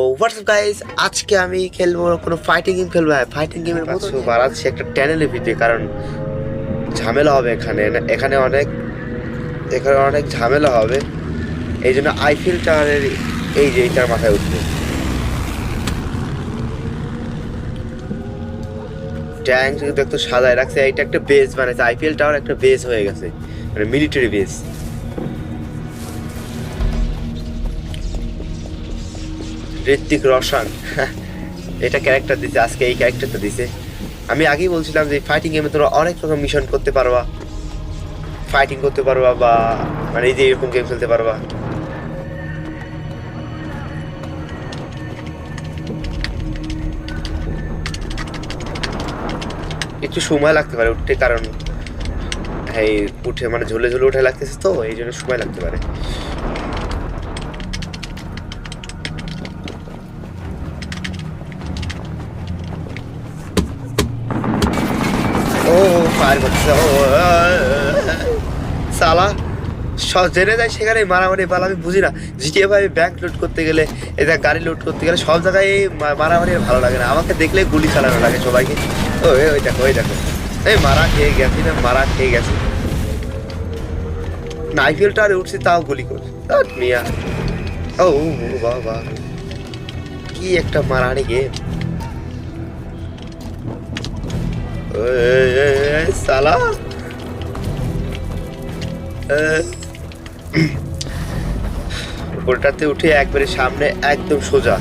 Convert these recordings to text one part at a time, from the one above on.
WhatsApp guys আজকে আমি খেলব কোনো ফাইটিং গেম খেলব। হ্যাঁ ফাইটিং গেমের মতো বাড়াচ্ছি একটা ট্যানেলে ভিডিও কারণ ঝামেলা হবে এখানে। এখানে অনেক এখানে অনেক ঝামেলা হবে। এই জন্য আইফিল টাওয়ারের এই যে এইটার মাথায় উঠবে। ট্যাঙ্ক দেখতো সাজায় রাখছে। এইটা একটা বেস বানাইছে। আইপিএল টাওয়ার একটা বেস হয়ে গেছে। মানে মিলিটারি বেস ঋত্বিক রোশন। এটা ক্যারেক্টার দিছে, আজকে এই ক্যারেক্টারটা দিছে। আমি আগেই বলছিলাম যে ফাইটিং গেমে তোমরা অনেক রকম মিশন করতে পারবা। ফাইটিং করতে পারবা বা মানে এই যে এরকম গেম খেলতে পারবা। একটু সময় লাগতে পারে উঠতে, কারণ এই উঠে মানে ঝুলে ঝুলে উঠে লাগতেছে তো এই জন্য সময় লাগতে পারে। ফায়ার করতেছে। সালা জেনে যায় সেখানে মারামারি পালা আমি বুঝি না। জিটিএ ভাই ব্যাংক লুট করতে গেলে এটা গাড়ি লুট করতে গেলে সব জায়গায় মারামারি ভালো লাগে না। আমাকে দেখলে গুলি চালানো লাগে সবাইকে। ও ওই দেখো ওই দেখো। এই, মারা খেয়ে গেছি না, মারা খেয়ে গেছি। নাইফেলটা আর উঠছি, তাও গুলি করছি। মিয়া। ও বাহ কি একটা মারানি গেম সালা। ওটাতে উঠে একবারে সামনে একদম সোজা।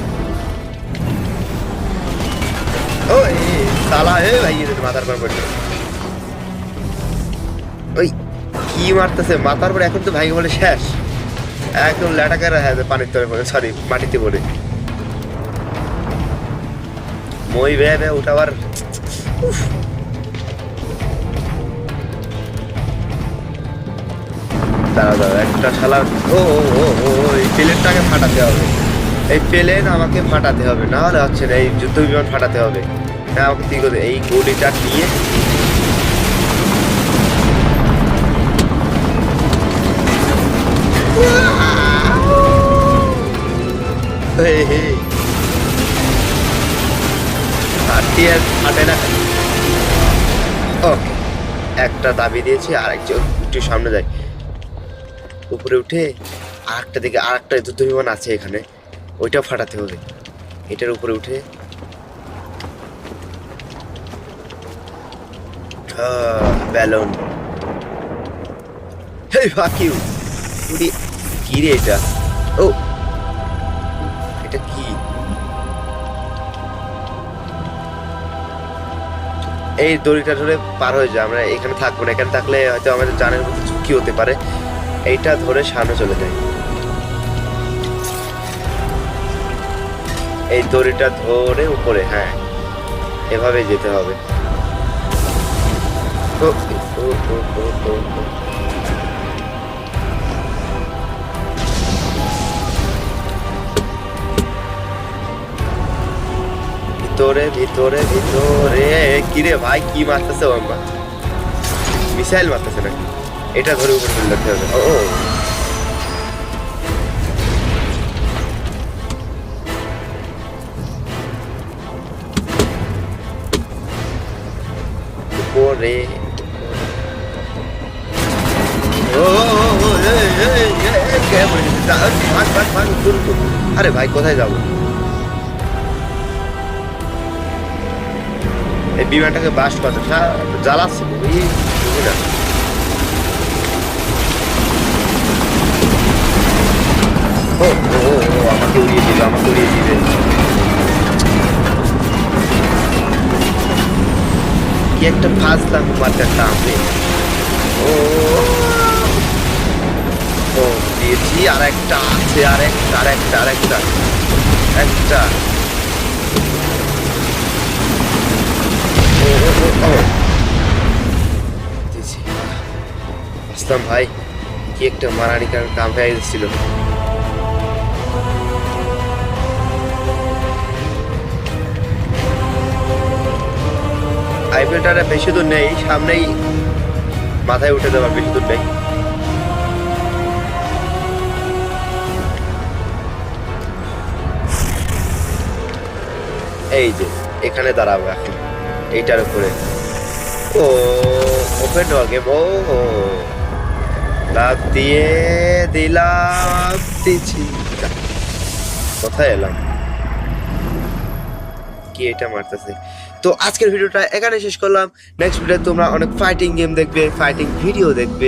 মাথার পর ওই, কি মারতেছে? মাথার পর এখন তো ভাই বলে শেষ। একদম ল্যাটাকার হ্যাঁ পানির তলে পড়ে সরি মাটিতে পড়ে। মই বে বে, উঠাবার। দাঁড়া দাঁড়া একটা শালা ও ও ও ও এই প্লেনটাকে ফাটাতে হবে। এই প্লেন আমাকে ফাটাতে হবে, না হলে হচ্ছে না, এই যুদ্ধ বিমান ফাটাতে হবে। না আমাকে কি করতে এই গুলিটা নিয়ে একটা দাবি দিয়েছি আর একজন একটু সামনে যায়। উপরে উঠে আর একটা দিকে আর একটা যুদ্ধ বিমান আছে এখানে। ওইটাও ফাটাতে হবে। এটার উপরে উঠে। ব্যালন। কি রে এটা? ও, এটা কি? এই দড়িটা ধরে পার হয়ে যায় আমরা এখানে থাকব না। এখানে থাকলে হয়তো আমাদের জানের মধ্যে ঝুঁকি হতে পারে। এইটা ধরে সামনে চলে যায় এই দড়িটা ধরে উপরে হ্যাঁ। এভাবে যেতে হবে। ভিতরে ভিতরে ভিতরে। কিরে ভাই, কি মারতেছে আমার মিসাইল মারতেছে নাকি? এটা ধরে উপরে তুলে রাখতে হবে। ও। আরে ভাই, কোথায় যাব? এই বিমানটাকে বাস করতে জ্বালাচ্ছে। না ও ও ও, আমাকে উড়িয়ে আমাকে উড়িয়ে দিবে কি একটা ফাজলাম মার্কারটা আমি ও ও দিয়েছি আর একটা আছে আর একটা আর একটা আর একটা একটা ভাই কি একটা মারানি কাম হয়ে গেছিল আইপিএলটা বেশি দূর নেই, সামনেই মাথায় উঠে দেওয়ার বেশি দূর নেই। এই যে, এখানে দাঁড়াবো এখন, এইটার উপরে। ও ওপেন গেম ও লাভ দিয়ে দিলাম, দিচ্ছি। কোথায় এলাম? কি এটা মারতেছে? তো আজকের ভিডিওটা এখানে শেষ করলাম। নেক্সট ভিডিও তোমরা অনেক ফাইটিং গেম দেখবে ফাইটিং ভিডিও দেখবে।